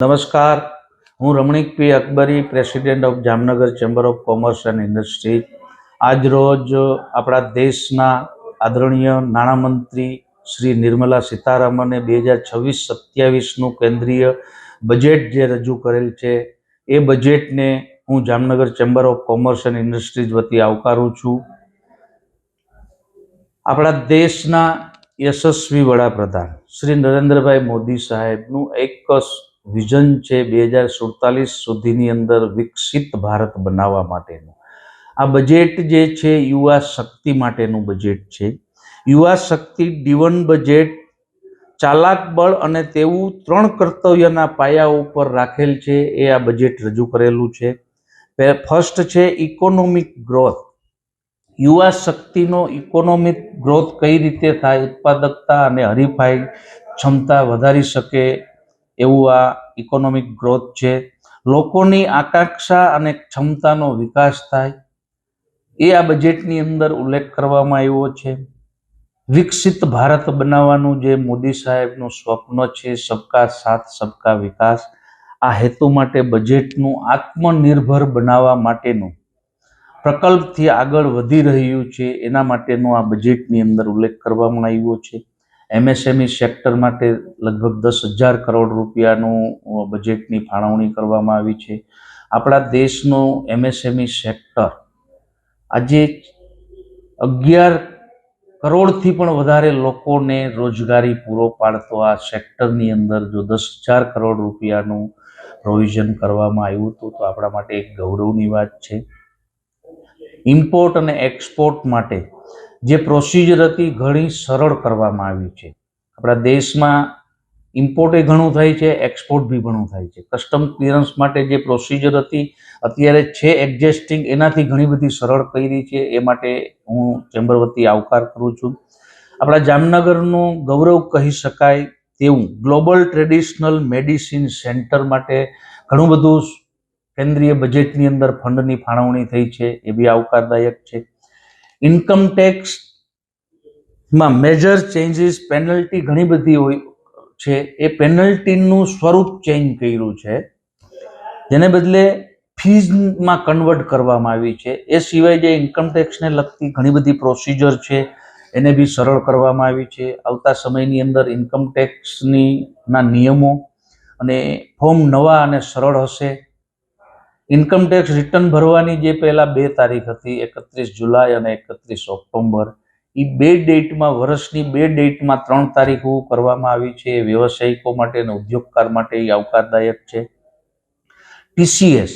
નમસ્કાર. હું Ramnik P. Akbari, president of Jamnagar chamber of commerce and industry. આજ રોજ આપણા દેશના આદરણીય નાણામંત્રી શ્રી નિર્મલા સીતારામને બે હજાર છવ્વીસ સત્યાવીસનું કેન્દ્રીય બજેટ જે રજૂ કરેલ છે, એ બજેટને હું Jamnagar chamber of commerce and industries વતી આવકારું છું. આપણા દેશના યશસ્વી વડાપ્રધાન શ્રી નરેન્દ્રભાઈ મોદી સાહેબનું એક વિઝન છે બે હજાર સુડતાલીસ સુધીની અંદર વિકસિત ભારત બનાવવા માટેનું. આ બજેટ જે છે યુવા શક્તિ માટેનું બજેટ છે. યુવા શક્તિ ડીવન બજેટ ચાલાક બળ અને તેવું ત્રણ કર્તવ્યના પાયા ઉપર રાખેલ છે એ આ બજેટ રજૂ કરેલું છે. ફર્સ્ટ છે ઇકોનોમિક ગ્રોથ. યુવા શક્તિનો ઇકોનોમિક ગ્રોથ કઈ રીતે થાય, ઉત્પાદકતા અને હરીફાઈ ક્ષમતા વધારી શકે એવું આ ઇકોનોમિક ગ્રોથ છે. લોકોની આકાંક્ષા અને ક્ષમતાનો વિકાસ થાય. એ આ બજેટની અંદર ઉલ્લેખ કરવામાં આવ્યો છે. વિકસિત ભારત બનાવવાનું જે મોદી સાહેબનું સ્વપ્ન છે, સબકા સાથ, સબકા વિકાસ, આ હેતુ માટે બજેટનું આત્મનિર્ભર બનાવવા માટેનું પ્રકલ્પથી આગળ વધી રહ્યું છે. એના માટેનો આ બજેટની અંદર ઉલ્લેખ કરવામાં આવ્યો છે. એમએસએમઈ સેક્ટર માટે લગભગ દસ હજાર કરોડ રૂપિયાનું બજેટની ફાળવણી કરવામાં આવી છે. આપણા દેશનું એમએસએમઈ સેક્ટર આજે અગિયાર કરોડથી પણ વધારે લોકોને રોજગારી પૂરો પાડતો આ સેક્ટરની અંદર જો દસ હજાર કરોડ રૂપિયાનું પ્રોવિઝન કરવામાં આવ્યું હતું, તો આપણા માટે એક ગૌરવની વાત છે. ઇમ્પોર્ટ અને એક્સપોર્ટ માટે જે પ્રોસિજર હતી ઘણી સરળ કરવામાં આવી છે. આપણા દેશમાં ઇમ્પોર્ટે ઘણું થાય છે એક્સપોર્ટ બી ઘણું થાય છે. કસ્ટમ ક્લિયરન્સ માટે જે પ્રોસિજર હતી, અત્યારે છે એડજસ્ટિંગ એનાથી ઘણી બધી સરળ કરી છે. એ માટે હું ચેમ્બર વતી આવકાર કરું છું. આપણા જામનગરનું ગૌરવ કહી શકાય તેવું ગ્લોબલ ટ્રેડિશનલ મેડિસિન સેન્ટર માટે ઘણું બધું કેન્દ્રીય બજેટની અંદર ફંડની ફાળવણી થઈ છે. એ બી આવકારદાયક છે. ઇન્કમ ટેક્સમાં મેજર ચેન્જીસ પેનલ્ટી ઘણી બધી હોય છે. એ પેનલ્ટીનું સ્વરૂપ ચેન્જ કર્યું છે. જેને બદલે ફીઝમાં કન્વર્ટ કરવામાં આવી છે. એ સિવાય જે ઇન્કમ ટેક્સને લગતી ઘણી બધી પ્રોસિજર છે, એને બી સરળ કરવામાં આવી છે. આવતા સમયની અંદર ઇન્કમ ટેક્સની ના નિયમો અને ફોર્મ નવા અને સરળ હશે. ઇન્કમ ટેક્સ રિટર્ન ભરવાની જે પહેલાં બે તારીખ હતી, એકત્રીસ જુલાઈ અને એકત્રીસ ઓક્ટોબર એ બે ડેટમાં, વર્ષની બે ડેટમાં ત્રણ તારીખો કરવામાં આવી છે. એ વ્યવસાયિકો માટે અને ઉદ્યોગકાર માટે એ આવકારદાયક છે. ટીસીએસ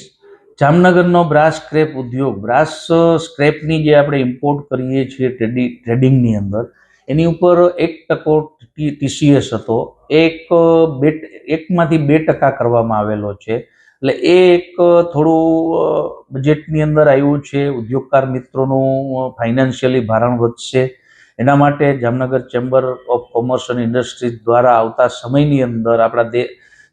જામનગરનો બ્રાસ સ્ક્રેપ ઉદ્યોગ. બ્રાસ સ્ક્રેપની જે આપણે ઇમ્પોર્ટ કરીએ છીએ ટ્રેડિંગ ટ્રેડિંગની અંદર, એની ઉપર એક ટકો ટીસીએસ હતો. એક બે, એકમાંથી બે ટકા કરવામાં આવેલો છે. એટલે એ એક થોડું બજેટની અંદર આવ્યું છે, ઉદ્યોગકાર મિત્રોનું ફાઇનાન્શિયલી ભારણ વધશે. એના માટે જામનગર ચેમ્બર ઓફ કોમર્સ અને ઇન્ડસ્ટ્રીઝ દ્વારા આવતા સમયની અંદર આપણા દે,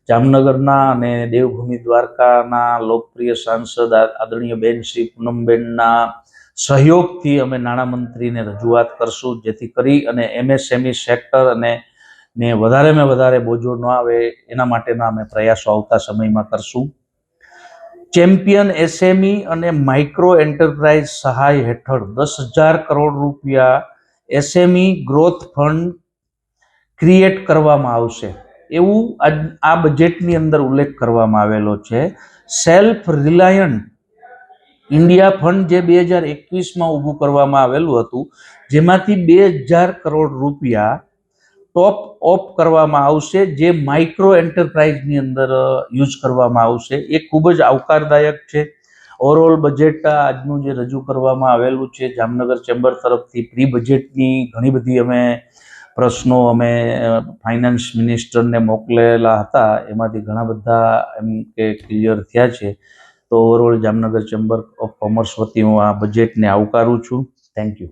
જામનગરના અને દેવભૂમિ દ્વારકાના લોકપ્રિય સાંસદ આદરણીય બેન શ્રી પૂનમબેનના સહયોગથી અમે નાણામંત્રીને રજૂઆત કરશું, જેથી કરી અને એમએસએમઈ સેક્ટર અને ને વધારેમાં વધારે બોજો ન આવે, એના માટેના અમે પ્રયાસો આવતા સમયમાં કરશું. ચેમ્પિયન એસએમઈ અને માઇક્રો એન્ટરપ્રાઇઝ સહાય હેઠળ દસ હજાર કરોડ રૂપિયા એસએમઈ ગ્રોથ ફંડ ક્રિએટ કરવામાં આવશે. એવું આ બજેટની અંદર ઉલ્લેખ કરવામાં આવેલો છે. સેલ્ફ રિલાયન્ટ ઇન્ડિયા ફંડ જે બે હજાર એકવીસમાં ઊભું કરવામાં આવેલું હતું, જેમાંથી બે હજાર કરોડ રૂપિયા ટોપ ઓફ કરવામાં આવશે, જે માઇક્રો એન્ટરપ્રાઇઝની અંદર યુઝ કરવામાં આવશે. એ ખૂબ જ આવકારદાયક છે. ઓવરઓલ બજેટ આજનું જે રજૂ કરવામાં આવેલું છે, જામનગર ચેમ્બર તરફથી પ્રી બજેટની ઘણી બધી અમે પ્રશ્નો અમે ફાઇનાન્સ મિનિસ્ટરને મોકલેલા હતા. એમાંથી ઘણા બધા એમ કે ક્લિયર થયા છે. તો overall Jamnagar chamber of commerce વતી હું આ બજેટને આવકારું છું. Thank you